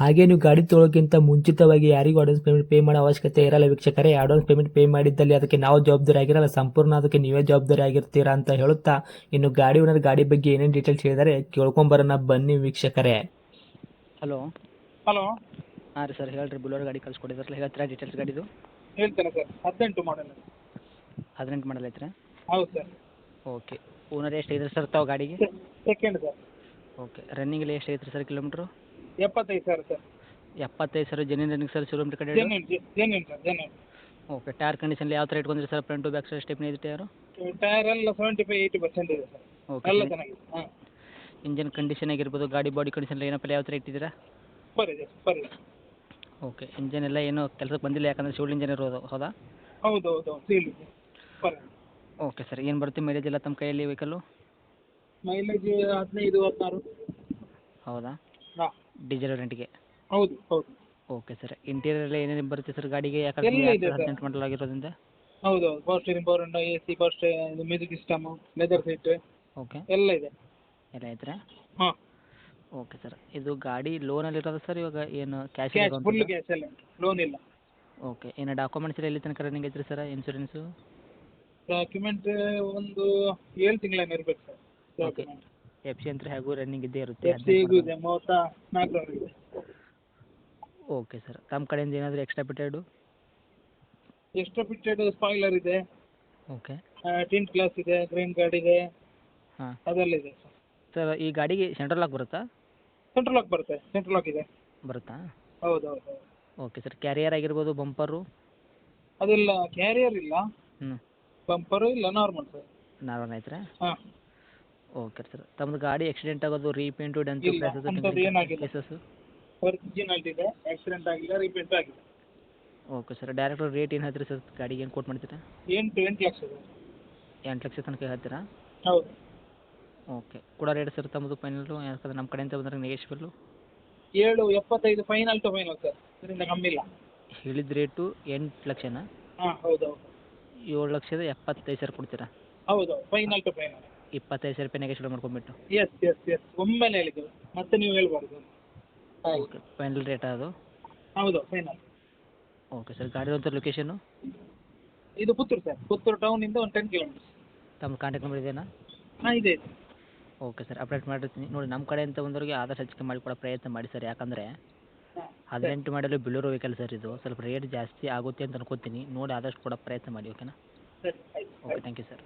ಹಾಗೆ ನೀವು ಗಾಡಿ ತೊಳೋಕ್ಕಿಂತ ಮುಂಚಿತವಾಗಿ ಯಾರಿಗೂ ಅಡ್ವಾನ್ಸ್ ಪೇಮೆಂಟ್ ಪೇ ಮಾಡೋ ಅವಶ್ಯಕತೆ ಇರಲ್ಲ ವೀಕ್ಷಕರೇ. ಅಡ್ವಾನ್ಸ್ ಪೇಮೆಂಟ್ ಪೇ ಮಾಡಿದ್ದಲ್ಲಿ ಅದಕ್ಕೆ ನಾವು ಜವಾಬ್ದಾರಿ ಆಗಿರಲ್ಲ. ಸಂಪೂರ್ಣ ಅದಕ್ಕೆ ನೀವೇ ಜವಾಬ್ದಾರಿ ಆಗಿರ್ತೀರಾ ಅಂತ ಹೇಳುತ್ತಾ ಇನ್ನು ಗಾಡಿ ಓನರ್ ಗಾಡಿ ಬಗ್ಗೆ ಏನೇನು ಡೀಟೇಲ್ಸ್ ಹೇಳಿದರೆ ಕೇಳ್ಕೊಂಬರೋಣ. ಬನ್ನಿ ವೀಕ್ಷಕರೇ. ಹಲೋ ಹಲೋ ಹಾಂ ರೀ ಸರ್ ಹೇಳ್ರಿ. ಬುಲೋರ್ ಗಾಡಿ ಕಳ್ಸಿಕೊಡಿದ್ರಲ್ಲ ಹೇಳ್ತೀರಾ ಡೀಟೇಲ್ಸ್ ಗಾಡಿದು? ಹೇಳ್ತೇನೆ ಸರ್. ಹದಿನೆಂಟು ಮಾಡಲ್ ಹದಿನೆಂಟು ಮಾಡಲ್ ಐತ್ರಿ? ಹೌದು ಸರ್. ಓಕೆ ಓನರ್ ಎಷ್ಟು ಐತ್ರಿ ಸರ್ ತಾವು ಗಾಡಿಗೆ? Second sir. ಓಕೆ ರನ್ನಿಂಗಲ್ಲಿ ಎಷ್ಟು ಐತ್ರಿ ಸರ್ ಕಿಲೋಮೀಟ್ರು? ಎಪ್ಪತ್ತೈದು ಸಾವಿರ ಸರ್. ಎಪ್ಪತ್ತೈದು sir genuine running sir showroom ಕಡೆ genuine genuine sir genuine okay tyre condition ಯಾವ ಥರ ಇಟ್ಕೊಂಡ್ರಿ sir front back side stepney ಇದೆ ಟೈರು ಟೈರ್ ಎಲ್ಲ ಸೆವೆಂಟಿ ಫೈವ್ ಏಯ್ಟಿ ಪರ್ಸೆಂಟ್ ಇದೆ ಸರ್ ಓಕೆ ಎಲ್ಲ ಚೆನ್ನಾಗಿದೆ. ಹಾಂ. ಇಂಜನ್ ಕಂಡೀಷನ್ ಆಗಿರ್ಬೋದು ಗಾಡಿ ಬಾಡಿ ಕಂಡೀಷನ್ ಏನಪ್ಪ ಯಾವ ಥರ ಇಟ್ಟಿದ್ದೀರಾ? ಸೂಪರ್ ಇದೆ ಸೂಪರ್ ಇದೆ ಓಕೆ ಇಂಜನ್ ಎಲ್ಲ ಏನು ಕೆಲಸಕ್ಕೆ ಬಂದಿಲ್ಲ ಯಾಕಂದರೆ ಶಿವಲ್ ಇಂಜನ್ ಇರೋದು ಹೌದಾ? ಹೌದು ಹೌದು ಸೀಲ್ ಸೂಪರ್ ಓಕೆ ಸರ್. ಏನು ಬರುತ್ತೆ ಮೈಲೇಜ್ ಎಲ್ಲ ತಮ್ಮ ಕೈಯಲ್ಲಿ ವೆಹಿಕಲ್ಲು ಮೈಲೇಜ್ ಹದಿನೈದು ಹದಿನಾರು. ಹೌದಾ? ಹಾಂ. ಡೀಸೆಲ್ ರೆಂಟ್ಗೆ ಹೌದು ಹೌದು. ಓಕೆ ಸರ್ ಇಂಟೀರಿಯರ್ ಅಲ್ಲಿ ಏನೇನು ಬರುತ್ತೆ ಸರ್ ಗಾಡಿಗೆ ಎಲ್ಲ ಯಾಕಂದ್ರೆ ಇದೆ ಸರ್. ಹದಿನೆಂಟು ಮಾಡಲ್ ಆಗಿರೋದ್ರಿಂದ? ಹೌದು ಹೌದು. Power steering power window A C power music system leather seat okay ಎಲ್ಲ ಇದೆ. ಎಲ್ಲ ಐತ್ರಾ ಹಾಂ. ಓಕೆ ಸರ್ ಇದು ಗಾಡಿ ಲೋನ್ ಅಲ್ಲಿ ಇರೋದು ಸರ್ ಇವಾಗ ಏನು ಕ್ಯಾಶ್ ಕ್ಯಾಶ್ ಫುಲ್ ಕ್ಯಾಶ್ ಎಲ್ಲ ಲೋನ್ ಇಲ್ಲ. ಓಕೆ ಏನು ಡಾಕ್ಯುಮೆಂಟ್ಸ್ ಎಲ್ಲ ಎಲ್ಲಿ ತನಕ ರನ್ನಿಂಗ್ ಐತ್ರಿ ಸರ್ ಇನ್ಶೂರೆನ್ಸ್ ಡಾಕ್ಯುಮೆಂಟ್ ಒಂದು ಏಳು ತಿಂಗಳೇನು ಇರ್ಬೇಕು sir okay document F C ಅಂತ ಹೇಗೂ ರನ್ನಿಂಗ್ ಇದ್ದೇ ಇರುತ್ತೆ. ಎಫ್ ಸಿ ಇದೆ ಮೂವತ್ತ ನಾಲ್ಕರವರೆಗೆ ಇದೆ. ಓಕೆ ಸರ್ ತಮ್ಮ ಕಡೆಯಿಂದ ಏನಾದರೂ extra fitted extra fitted spoiler ಇದೆ. ಓಕೆ ಟಿಂಟ್ ಗ್ಲಾಸ್ ಇದೆ ಗ್ರೀನ್ ಗಾರ್ಡ್ ಇದೆ. ಹಾಂ. ಅದೆಲ್ಲ ಇದೆ ಸರ್ ಸರ್ ಈ ಗಾಡಿಗೆ ಸೆಂಟ್ರಲ್ ಲಾಕ್ ಬರುತ್ತಾ? ಸೆಂಟ್ರಲ್ ಲಾಕ್ ಬರುತ್ತೆ ಸೆಂಟ್ರಲ್ ಲಾಕ್ ಇದೆ. ಬರುತ್ತಾ? ಹೌದು ಹೌದು ಹೌದು. ಓಕೆ ಸರ್ ಕ್ಯಾರಿಯರ್ ಆಗಿರ್ಬೋದು ಬಂಪರು ಅದೆಲ್ಲ ಕ್ಯಾರಿಯರ್ ಇಲ್ಲ. ಹ್ಞೂ ಬಂಪರು ಇಲ್ಲ ನಾರ್ಮಲ್ ಸರ್ ನಾರ್ಮಲ್ ಐತ್ರಾ? ಹಾಂ. ಓಕೆ ಸರ್ ತಮ್ದು ಗಾಡಿ ಆಕ್ಸಿಡೆಂಟ್ ಆಗೋದು ರೀಪೇಂಟು ಡೆಂತು ಇಲ್ಲ, ಅಂಥದ್ದು ಏನಾಗಿಲ್ಲ. ಪ್ಲೇಸಸ್ ಒರಿಜಿನಲ್ ಇದೆ ಆಕ್ಸಿಡೆಂಟ್ ಆಗಿಲ್ಲ ರೀಪೇಂಟ್ ಆಗಿದೆ ಓಕೆ ಸರ್ ಡೈರೆಕ್ಟ್ ರೇಟ್ ಏನು ಹೇಳ್ತೀರಿ ಸರ್ ಗಾಡಿಗೆ ಏನು ಕೋಟ್ ಮಾಡ್ತೀರಾ? ಎಂಟು ಎಂಟು ಲಕ್ಷ ಇದೆ. ಎಂಟು ಲಕ್ಷ ತನಕ ಹೇಳ್ತೀರಾ? ಹೌದು. ಓಕೆ ಕೂಡ ರೇಟ್ ಸರ್ ತಮ್ಮದು ಫೈನಲ್ಲು ಯಾಕಂದ್ರೆ ನಮ್ಮ ಕಡೆಯಿಂದ ಬಂದ್ರೆ ನೆಗೆಶ್ಬಲ್ಲು ಏಳು ಎಪ್ಪತ್ತೈದು ಫೈನಲ್ ಟು ಫೈನಲ್ ಸರ್ ಇದರಿಂದ ಕಮ್ಮಿ ಇಲ್ಲ. ಹೇಳಿದ ರೇಟು ಎಂಟು ಲಕ್ಷನಾ? ಹಾಂ ಹೌದು ಹೌದು. ಏಳು ಲಕ್ಷದ ಎಪ್ಪತ್ತೈದು ಸಾವಿರ ಕೊಡ್ತೀರಾ? ಹೌದು ಫೈನಲ್ ಟು ಫೈನಲ್ ಇಪ್ಪತ್ತೈದು ಸಾವಿರ ರೂಪಾಯಿ ಶುರು ಮಾಡ್ಕೊಂಡ್ಬಿಟ್ಟು ಎಸ್ ಎಸ್ ಎಸ್ ಒಮ್ಮೆಲೆ ಹೇಳಿದ್ದು. ಮತ್ತೆ ನೀವು ಹೇಳ್ಬಾರ್ದು. ಹಾಗೆ ಓಕೆ ಫೈನಲ್ ರೇಟ್ ಅದು. ಹೌದು ಫೈನಲ್ ಓಕೆ ಸರ್ ಗಾಡಿ ಅಂತ ಲೊಕೇಶನು ಇದು ಪುತ್ತೂರು ಸರ್ ಪುತ್ತೂರು ಟೌನಿಂದ ಒಂದು ಟೆನ್ ಕಿಲೋಮೀಟರ್ಸ್ ತಮ್ಮ ಕಾಂಟ್ಯಾಕ್ಟ್ ನಂಬರ್ ಇದೆಯಾ? ಹಾಂ ಇದೆ ಇದೆ. ಓಕೆ ಸರ್ ಅಪ್ಡೇಟ್ ಮಾಡಿರ್ತೀನಿ ನೋಡಿ ನಮ್ಮ ಕಡೆ ಅಂತ ಬಂದವರಿಗೆ ಆದಷ್ಟು ಹೆಚ್ಚಿಗೆ ಮಾಡಿಕೊಡೋ ಪ್ರಯತ್ನ ಮಾಡಿ ಸರ್ ಯಾಕಂದರೆ ಹದಿನೆಂಟು ಮಾಡಲು ಬಿಲ್ಲೂರು ವೆಹಿಕಲ್ ಸರ್ ಇದು. ಸ್ವಲ್ಪ ರೇಟ್ ಜಾಸ್ತಿ ಆಗುತ್ತೆ ಅಂತ ಅನ್ಕೋತೀನಿ. ನೋಡಿ ಆದಷ್ಟು ಕೊಡೋ ಪ್ರಯತ್ನ ಮಾಡಿ ಓಕೆನಾ ಸರಿ ಓಕೆ ಥ್ಯಾಂಕ್ ಯು ಸರ್